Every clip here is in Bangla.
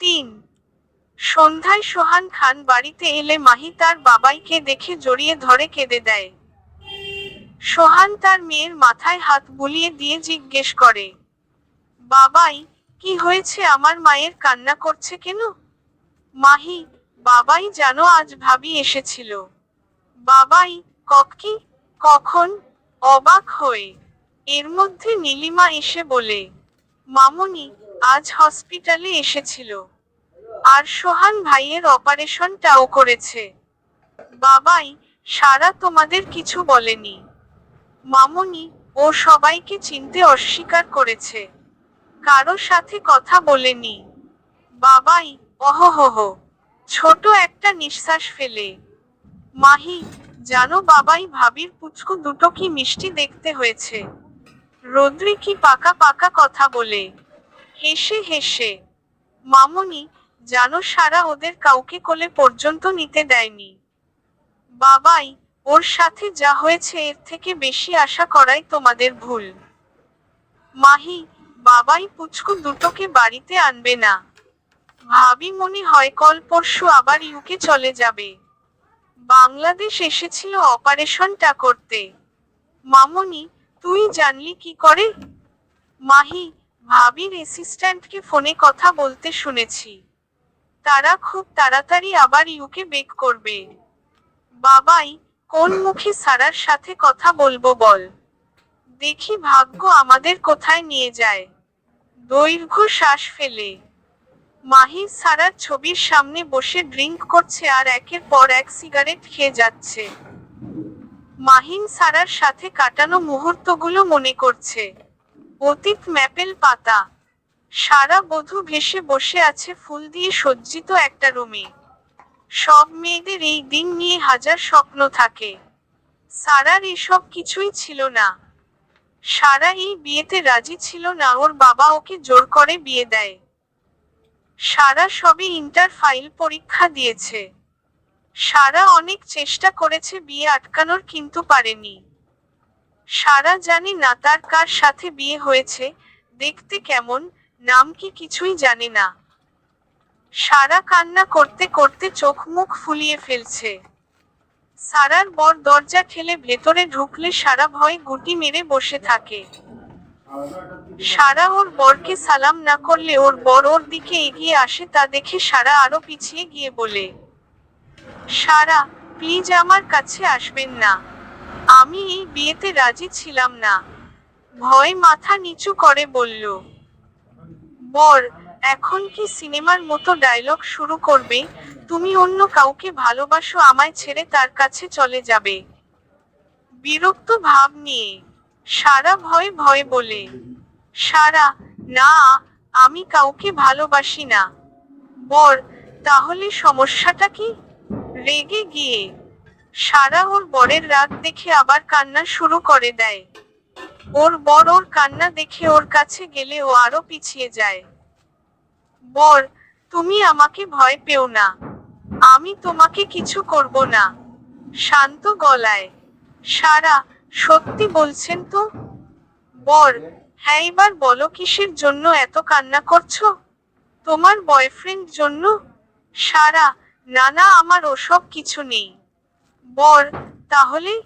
তিন। সন্ধ্যায় সোহান খান বাড়িতে এলে মাহি তার বাবাইকে দেখে জড়িয়ে ধরে কেঁদে দেয়। সোহান তার মেয়ের মাথায় হাত বুলিয়ে দিয়ে জিজ্ঞেস করে, বাবাই, কি হয়েছে? আমার মায়ের কান্না করছে কেন? মাহি, বাবাই জানো আজ ভাবি এসেছিল। বাবাই, ককি কখন? অবাক হয়ে। এর মধ্যে নীলিমা এসে বলে, মামুনি আজ হসপিটালে এসেছিল। আর সোহান ভাইয়ের অপারেশনটাও করেছে। বাবাই সারা তোমাদের কিছু বলেনি। মামনি ও সবাইকে চিনতে অস্বীকার করেছে। কারও সাথে কথা বলেনি। বাবাই অহহ, ছোট একটা নিঃশ্বাস ফেলে। মাহি, জানো বাবাই ভাবির পুচকু দুটো কি মিষ্টি দেখতে হয়েছে? রোদ্রি কি পাকা পাকা কথা বলে? হেসে হেসে, মামনি, জানো সারা ওদের কাউকে কোলে পর্যন্ত নিতে দেয়নি। বাবাই, ওর সাথে যা হয়েছে এর থেকে বেশি আশা করাই তোমাদের ভুল। মাহি, বাবাই পুচকু দুটোকে বাড়িতে আনবে না। ভাবি মনে হয় কল পরশু আবার ইউকে চলে যাবে। বাংলাদেশ এসেছিল অপারেশনটা করতে। মামনি, তুই জানলি কি করে? মাহি ভাবির অ্যাসিস্ট্যান্টকে ফোনে কথা বলতে শুনেছি। তারা খুব তাড়াতাড়ি আবার ইউকে বেক করবে। বাবাই, কোন মুখে সারার সাথে কথা বলব বল। দেখি ভাগ্য আমাদের কোথায় নিয়ে যায়। দৈর্ঘ্য শ্বাস ফেলে। মাহি সারার ছবির সামনে বসে ড্রিঙ্ক করছে আর একের পর এক সিগারেট খেয়ে যাচ্ছে। মাহিন সারার সাথে কাটানো মুহূর্তগুলো মনে করছে। অতীত ম্যাপেল পাতা। সারা বধূ ভেসে বসে আছে ফুল দিয়ে সজ্জিত একটা রুমে। সব মেয়েদের এই দিন নিয়ে হাজার স্বপ্ন থাকে। সারার এসব কিছুই ছিল না। সারা এই বিয়েতে রাজি ছিল না, ওর বাবা ওকে জোর করে বিয়ে দেয়। সারা সবে ইন্টার ফাইল পরীক্ষা দিয়েছে। সারা অনেক চেষ্টা করেছে বিয়ে আটকানোর, কিন্তু পারেনি। সারা জানে না তার কার সাথে বিয়ে হয়েছে, দেখতে কেমন, নাম কি কিছুই জানে না। সারা কান্না করতে করতে চোখ মুখ ফুলিয়ে ফেলছে। সারার বর দরজা ঠেলে ভেতরে ঢুকলে সারা ভয় গুটি মেরে বসে থাকে। সারা ওর বরকে সালাম না করলে ওর বর ওর দিকে এগিয়ে আসে তা দেখে সারা আরও পিছিয়ে গিয়ে বলে, সারা প্লিজ আমার কাছে আসবেন না। আমি এই বিয়েতে রাজি ছিলাম না। ভয় মাথা নিচু করে বলল, বর, এখন কি সিনেমার মতো ডায়লগ শুরু করবে? তুমি অন্য কাউকে ভালোবাসো, আমায় ছেড়ে তার কাছে চলে যাবে। বিরক্ত ভাব নিয়ে সারা ভয়ে ভয় বলে, সারা, না, আমি কাউকে ভালোবাসি না। বর, তাহলে সমস্যাটা কি? রেগে গিয়ে সারা ওর বরের রাগ দেখে আবার কান্না শুরু করে দেয়। ওর বর ওর কান্না দেখে ওর কাছে গেলে ও আরও পিছিয়ে যায়। বর, তুমি আমাকে ভয় পেও না। আমি তোমাকে কিছু করব না। শান্ত গলায়, সারা, সত্যি বলছেন তো? বর হ্যাঁ এবার বলো কিসের জন্য এত কান্না করছ? তোমার বয়ফ্রেন্ড জন্য? সারা, না না, আমার ওসব কিছু নেই। বর, তাহলে?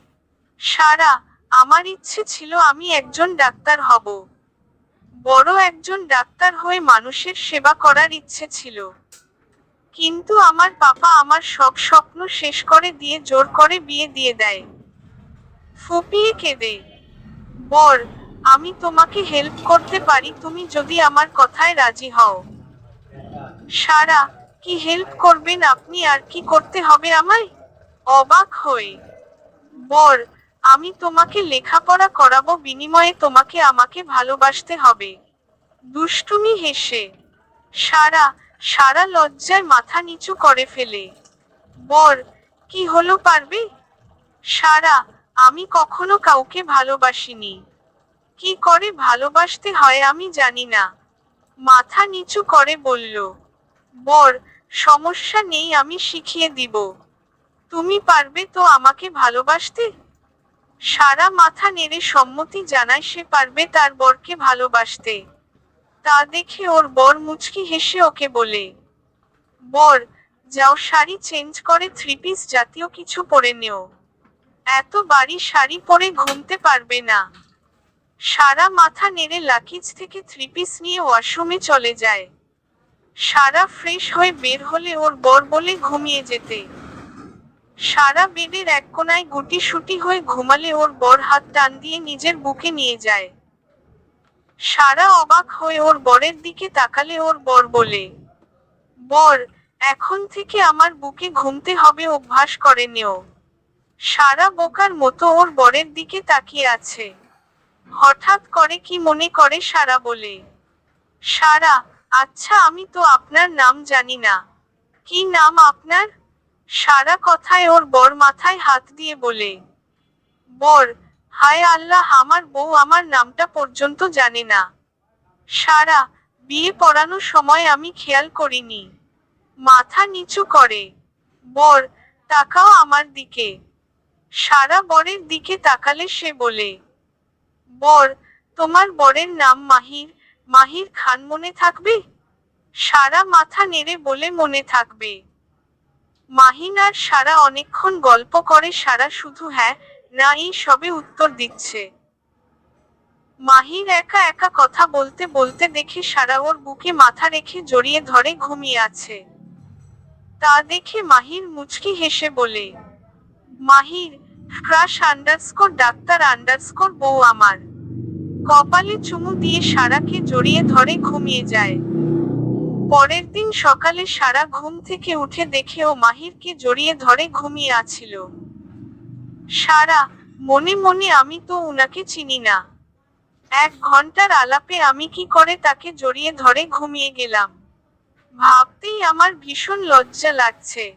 সারা, আমার ইচ্ছে ছিল আমি একজন ডাক্তার হব। বড় একজন ডাক্তার হয়ে মানুষের সেবা করার ইচ্ছে ছিল। কিন্তু আমার পাপা আমার সব স্বপ্ন শেষ করে দিয়ে জোর করে বিয়ে দিয়ে দেয়। ফুপিয়ে কেঁদে, বর, আমি তোমাকে হেল্প করতে পারি, তুমি যদি আমার কথায় রাজি হও। সারা, কি হেল্প করবেন আপনি, আর কি করতে হবে আমায়? অবাক হয়ে বর, আমি তোমাকে লেখাপড়া করাবো বিনিময়ে তোমাকে আমাকে ভালোবাসতে হবে। দুষ্টুমি হেসে, সারা সারা লজ্জায় মাথা নিচু করে ফেলে। বর, কি হলো পারবে? সারা, আমি কখনো কাউকে ভালোবাসিনি। কি করে ভালোবাসতে হয় আমি জানি না। মাথা নিচু করে বলল, বর, সমস্যা নেই আমি শিখিয়ে দিব। তুমি পারবে তো আমাকে ভালোবাসতে? সারা মাথা নেড়ে সম্মতি জানায় সে পারবে তার বরকে ভালোবাসতে। তা দেখে ওর বর মুচকি হেসে ওকে বলে, বর, যাও শাড়ি চেঞ্জ করে থ্রি পিস জাতীয় কিছু পরে নেও। এত বাড়ি শাড়ি পরে ঘুমতে পারবে না। সারা মাথা নেড়ে লাকিজ থেকে থ্রি পিস নিয়ে ওয়াশরুমে চলে যায়। সারা ফ্রেশ হয়ে বের হলে ওর বর বলে ঘুমিয়ে যেতে। সারা বেডের এক কোনায় গুটি সুটি হয়ে ঘুমালে ওর বর হাত টান দিয়ে নিজের বুকে নিয়ে যায়। সারা অবাক হয়ে ওর বরের দিকে তাকালে ওর বর বলে, বর, এখন থেকে আমার বুকে ঘুমতে হবে, অভ্যাস করে নেও। সারা বোকার মতো ওর বরের দিকে তাকিয়ে আছে। হঠাৎ করে কি মনে করে সারা বলে, সারা আচ্ছা আমি তো আপনার নাম জানি না। কি নাম আপনার? সারা কথায় ওর বর মাথায় হাত দিয়ে বলে, বর, হায় আল্লাহ, আমার বউ আমার নামটা পর্যন্ত জানে না। সারা বিয়ে পড়ানোর সময় আমি খেয়াল করিনি। মাথা নিচু করে, বর, তাকাও আমার দিকে। সারা বরের দিকে তাকালে সে বলে, বর, তোমার বরের নাম মাহির মাহির খান মনে থাকবে? সারা মাথা নেড়ে বলে মনে থাকবে। মাহিন আর সারা অনেকক্ষণ গল্প করে, সারা শুধু হ্যাঁ না, এই সবে উত্তর দিচ্ছে। মাহির একা একা কথা বলতে বলতে দেখে সারা ওর বুকে মাথা রেখে জড়িয়ে ধরে ঘুমিয়ে আছে। তা দেখে মাহির মুচকি হেসে বলে Mahir crush underscore doctor underscore বউ আমার। কপালে চুমু দিয়ে সারাকে জড়িয়ে ধরে ঘুমিয়ে যায়। পরের দিন সকালে সারা ঘুম থেকে উঠে দেখে ও মাহিরকে জড়িয়ে ধরে ঘুমিয়ে আছিল। সারা, মনে মনে আমি তো উনাকে চিনি না। এক ঘণ্টার আলাপে আমি কি করে তাকে জড়িয়ে ধরে ঘুমিয়ে গেলাম? ভাবতেই আমার ভীষণ লজ্জা লাগছে।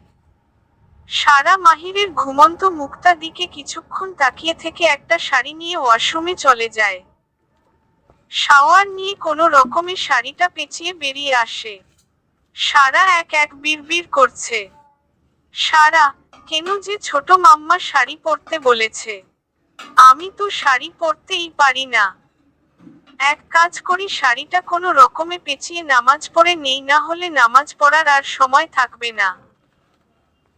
সারা মাহিরের ঘুমন্ত মুক্তা দিকে কিছুক্ষণ তাকিয়ে থেকে একটা শাড়ি নিয়ে ওয়াশরুমে চলে যায়। শাওয়ার নিয়ে কোনো রকমে শাড়িটা পেঁচিয়ে বেরিয়ে আসে। সারা এক এক বিড়বিড় করছে। সারা, কেন যে ছোট মাম্মা শাড়ি পরতে বলেছে। আমি তো শাড়ি পরতেই পারি না। এক কাজ করি, শাড়িটা কোনো রকমে পেঁচিয়ে নামাজ পড়ে নেই, না হলে নামাজ পড়ার আর সময় থাকবে না।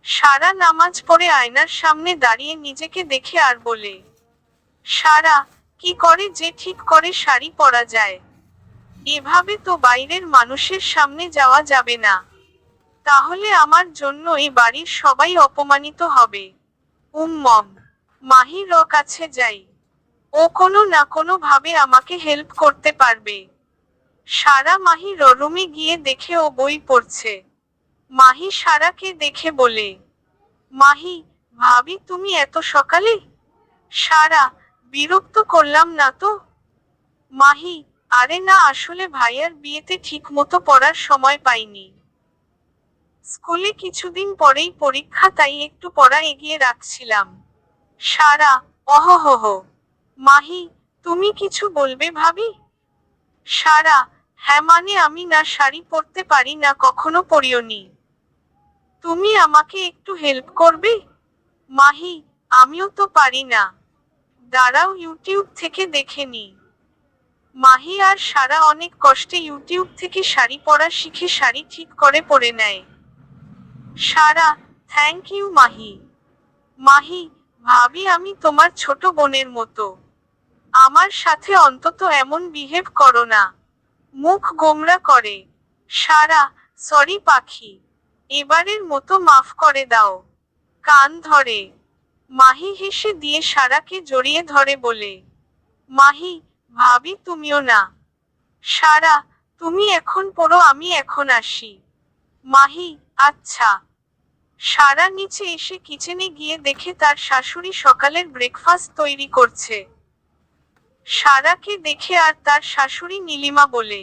সারা নামাজ পড়ে আয়নার সামনে দাঁড়িয়ে নিজেকে দেখে আর বলে, সারা, কি করে যে ঠিক করে শাড়ি পরা যায়? এভাবে তো বাইরের মানুষের সামনে যাওয়া যাবে না। তাহলে আমার জন্য এই বাড়ির সবাই অপমানিত হবে। উম্মম, মাহির কাছে যাই। ও কোনো না কোনো ভাবে আমাকে হেল্প করতে পারবে। সারা মাহি রুমে গিয়ে দেখে ও বই পড়ছে। মাহি সারাকে দেখে বলে, মাহি, ভাবি তুমি এত সকালে? সারা, বিরক্ত করলাম না তো? মাহি আরে না, আসলে ভাইয়ার বিয়েতে ঠিক মতো পড়ার সময় পাইনি। স্কুলে কিছুদিন পরেই পরীক্ষা, তাই একটু পড়া এগিয়ে রাখছিলাম। সারা অহহ মাহি, তুমি কিছু বলবে ভাবি? সারা হ্যাঁ মানে আমি না শাড়ি পরতে পারি না, কখনো পরিওনি। তুমি আমাকে একটু হেল্প করবে? মাহি, আমিও তো পারি না। দাঁড়াও ইউটিউব থেকে দেখে নি। মাহি আর সারা অনেক কষ্টে ইউটিউব থেকে শাড়ি পরা শিখে শাড়ি ঠিক করে পরে নেয়। Sara thank you Mahi. Mahi, ভাবি আমি তোমার ছোট বোনের মতো। আমার সাথে অন্তত এমন বিহেভ করো না। মুখ গোমরা করে। সারা সরি পাখি। এবারের মতো মাফ করে দাও। কান ধরে। মাহি হেসে দিয়ে সারাকে জড়িয়ে ধরে বলে, মাহি ভাবি তুমিও না। সারা, তুমি এখন পড়ো, আমি এখন আসি। মাহি আচ্ছা। সারা নিচে এসে কিচেনে গিয়ে দেখে তার শাশুড়ি সকালের ব্রেকফাস্ট তৈরি করছে। সারাকে দেখে আর তার শাশুড়ি নীলিমা বলে,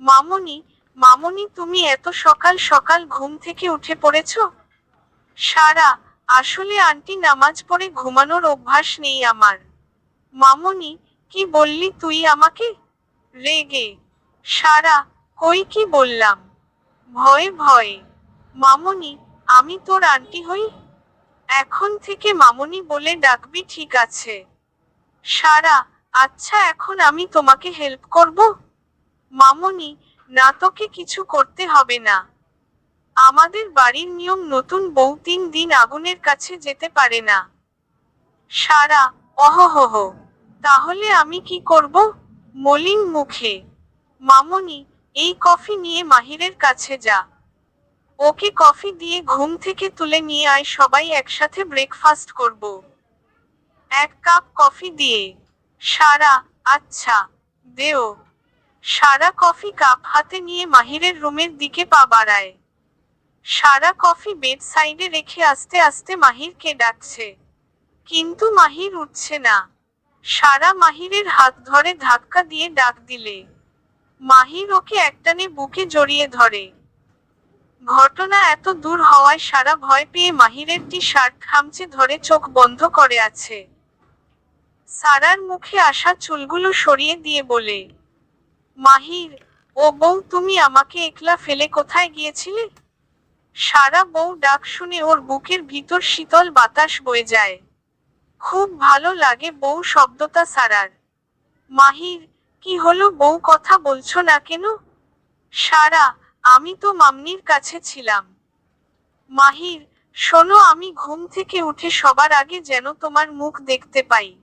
মামনি মামনি, তুমি এত সকাল সকাল ঘুম থেকে উঠে পড়েছ? সারা, আসলে আন্টি নামাজ পড়ে ঘুমানোর অভ্যাস নেই আমার। মামনি কি বললি তুই আমাকে? রেগে। সারা, কই কি বললাম? ভয়ে ভয়ে। মামনি, আমি তোর আন্টি হই? এখন থেকে মামনি বলে ডাকবি ঠিক আছে। সারা আচ্ছা এখন আমি তোমাকে হেল্প করব? মামনি, না তোকে কিছু করতে হবে না। আমাদের বাড়ির নিয়ম নতুন বউ তিন দিন আগুনের কাছে যেতে পারে না। সারা অহহহ তাহলে আমি কি করব? মলিন মুখে। মামনি, এই কফি নিয়ে মাহিরের কাছে যা। ওকে কফি দিয়ে ঘুম থেকে তুলে নিয়ে আয়, সবাই একসাথে ব্রেকফাস্ট করব। এক কাপ কফি দিয়ে। সারা আচ্ছা দেও। সারা কফি কাপ হাতে নিয়ে মাহিরের রুমের দিকে পা বাড়ায়। সারা কফি বেড সাইডে রেখে আস্তে আস্তে মাহিরকে ডাকছে। কিন্তু মাহির উঠছে না। সারা মাহিরের হাত ধরে ধাক্কা দিয়ে ডাক দিলে। মাহির ওকে একটানে বুকে জড়িয়ে ধরে। ঘটনা এত দূর হওয়ায় সারা ভয় পেয়ে মাহিরের টি শার্ট খামচে ধরে চোখ বন্ধ করে আছে। সারার মুখে আসা চুলগুলো সরিয়ে দিয়ে বলে, মাহির, ও বউ তুমি আমাকে একলা ফেলে কোথায় গিয়েছিলে? সারা বউ ডাক শুনে ওর বুকের ভিতর শীতল বাতাস বয়ে যায়। খুব ভালো লাগে বউ শব্দটা, সারার। মাহির কি হলো বউ কথা বলছো না কেন? সারা, আমি তো মাম্নির কাছে ছিলাম। মাহির শোনো, আমি ঘুম থেকে উঠে সবার আগে যেন তোমার মুখ দেখতে পাই।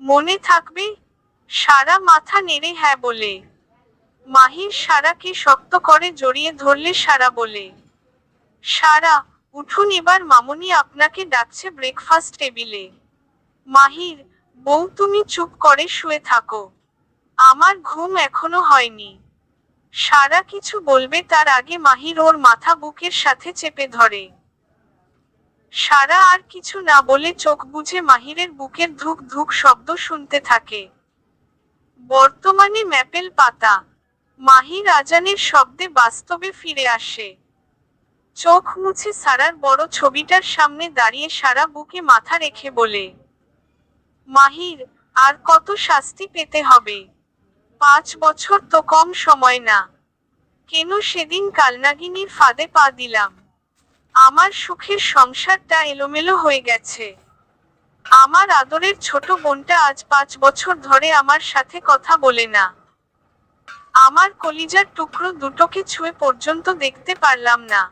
মনে থাকবে, সারা মাথা নেড়ে হ্যাঁ বলে। মাহির সারাকে শক্ত করে জড়িয়ে ধরলে সারা বলে। সারা উঠুন এবার, মামনি আপনাকে ডাকছে ব্রেকফাস্ট টেবিলে মাহির, বউ তুমি চুপ করে শুয়ে থাকো। আমার ঘুম এখনও হয়নি। সারা কিছু বলবে তার আগে মাহির ওর মাথা বুকের সাথে চেপে ধরে। সারা আর কিছু না বলে চোখ বুঝে মাহিরের বুকের ধুক ধুক শব্দ শুনতে থাকে। বর্তমানে ম্যাপেল পাতা। মাহির আজানের শব্দে বাস্তবে ফিরে আসে। চোখ মুছে সারার বড় ছবিটার সামনে দাঁড়িয়ে সারা বুকে মাথা রেখে বলে, মাহির, আর কত শাস্তি পেতে হবে? পাঁচ বছর তো কম সময় না। কেন সেদিন কালনাগিনীর ফাঁদে পা দিলাম? আমার সুখের সংসারটা এলোমেলো হয়ে গেছে। আমার আদরের ছোট বোনটা আজ পাঁচ বছর ধরে আমার সাথে কথা বলে না। আমার কলিজার টুকরো দুটোকে ছুঁয়ে পর্যন্ত দেখতে পারলাম না।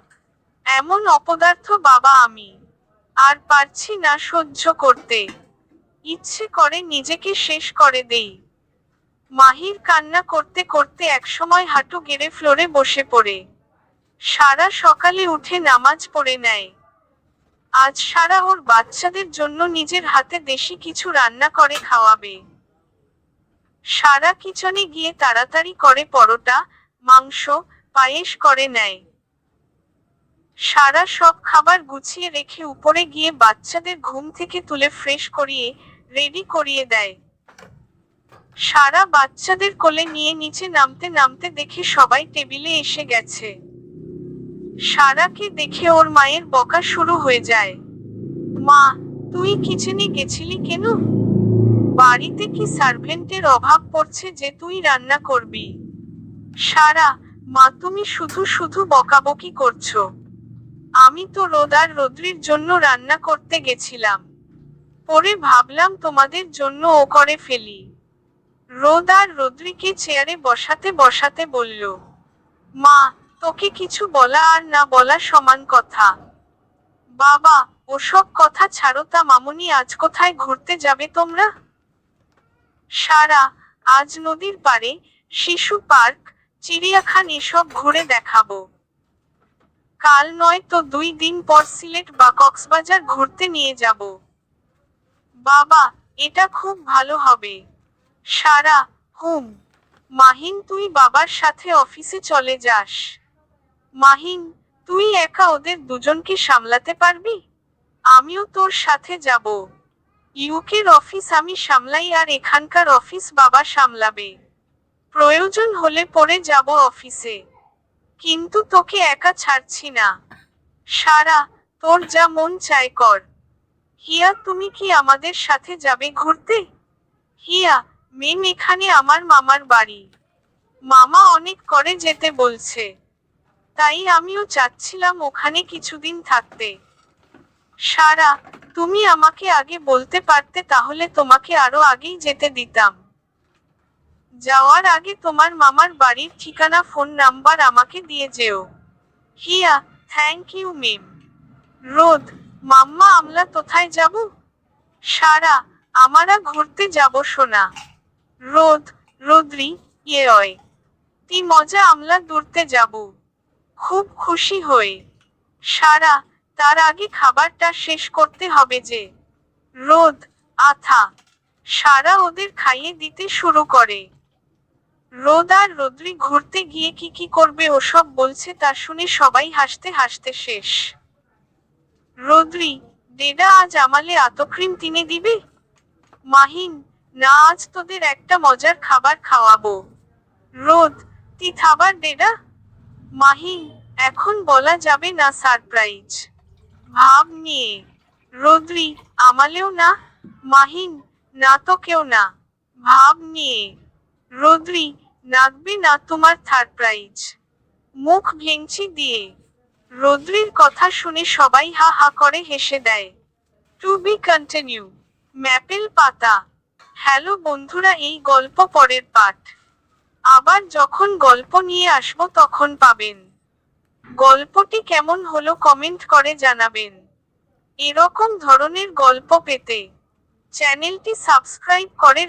এমন অপদার্থ বাবা আমি। আর পারছি না সহ্য করতে। ইচ্ছে করে নিজেকে শেষ করে দেই। মাহির কান্না করতে করতে একসময় হাঁটু গেড়ে ফ্লোরে বসে পড়ে। সারা সকালে উঠে নামাজ পড়ে নেয়। আজ সারা ওর বাচ্চাদের জন্য নিজের হাতে দেশি কিছু রান্না করে খাওয়াবে। সারা কিচনে গিয়ে তাড়াতাড়ি করে পরোটা, মাংস, পায়েস করে নেয়। সারা সব খাবার গুছিয়ে রেখে উপরে গিয়ে বাচ্চাদের ঘুম থেকে তুলে ফ্রেশ করিয়ে রেডি করিয়ে দেয়। সারা বাচ্চাদের কোলে নিয়ে নিচে নামতে নামতে দেখে সবাই টেবিলে এসে গেছে। সারাকে দেখে ওর মায়ের বকা শুরু হয়ে যায়। মা, তুই কিচেনে গেছিলি কেন? বাড়িতে কি সার্ভেন্টের অভাব পড়ছে যে তুই রান্না করবি? সারা, মা, তুমি শুধু শুধু বকাবকি করছ। আমি তো রোদ আর রোদ্রির জন্য রান্না করতে গেছিলাম। পরে ভাবলাম তোমাদের জন্য ও করে ফেলি। রোদ আর রোদ্রিকে চেয়ারে বসাতে বসাতে বলল, মা, তোকে কিছু বলা আর না বলা সমান কথা। বাবা, ওসব কথা ছাড়ো তা মামনি আজ কোথায় ঘুরতে যাবে তোমরা? সারা, আজ নদীর পাড়ে শিশু পার্ক, চিড়িয়াখান এসব ঘুরে দেখাবো। কাল নয় তো দুই দিন পর সিলেট বা কক্সবাজার ঘুরতে নিয়ে যাব। বাবা, এটা খুব ভালো হবে। সারা, হুম। মাহিন, তুই বাবার সাথে অফিসে চলে যাস। মাহিন, তুই একা ওদের দুজনকে সামলাতে পারবি? আমিও তোর সাথে যাব। ইউকের অফিস আমি সামলাই আর এখানকার অফিস বাবা সামলাবে। প্রয়োজন হলে পরে যাব অফিসে। কিন্তু তোকে একা ছাড়ছি না। সারা, তোর যা মন চায় কর। হিয়া, তুমি কি আমাদের সাথে যাবে ঘুরতে? হিয়া মেম এখানে আমার মামার বাড়ি। মামা অনেক করে যেতে বলছে। তাই আমিও চাচ্ছিলাম ওখানে কিছুদিন থাকতে। সারা, তুমি আমাকে আগে বলতে পারতে তাহলে তোমাকে আরও আগেই যেতে দিতাম। যাওয়ার আগে তোমার মামার বাড়ির ঠিকানা ফোন নাম্বার আমাকে দিয়ে যেও। হিয়া থ্যাংক ইউ মেম রোদ, মাম্মা আমরা কোথায় যাব? সারা, আমারা ঘুরতে যাব সোনা। রোদ, রোদ্রি ইয়ে অয় তি মজা আমলা দূরতে যাব। খুব খুশি হয়ে সারা, তার আগে খাবারটা শেষ করতে হবে যে। রোদ, আথা। সারা ওদের খাইয়ে দিতে শুরু করে। রোদ আর রোদ্রি ঘুরতে গিয়ে কি কি করবে ওসব বলছে তা শুনে সবাই হাসতে হাসতে শেষ। রোদ্রি ডেডা আজ আমালে আতক্রিম তিনে দিবে? মাহিন, না, আজ তোদের একটা মজার খাবার খাওয়াবো। রোদ, তি খাবার ডেডা মাহিন, এখন বলা যাবে না সারপ্রাইজ। ভাব নিয়ে, রোদ্রি, আমালেও না? মাহিন, না তো কেউ না। ভাব নিয়ে রোদ্রি নাচবে না তোমার থার্ড প্রাইজ মুখ ভেঙচি দিয়ে। রোদ্রির কথা শুনে সবাই হা হা করে হেসে দেয়। টু বি কন্টিনিউ ম্যাপেল পাতা। হ্যালো বন্ধুরা, এই গল্প পরের পাঠ। আবার যখন গল্প নিয়ে আসব তখন পাবেন। গল্পটি কেমন হলো কমেন্ট করে জানাবেন। এরকম ধরনের গল্প পেতে চ্যানেলটি সাবস্ক্রাইব করে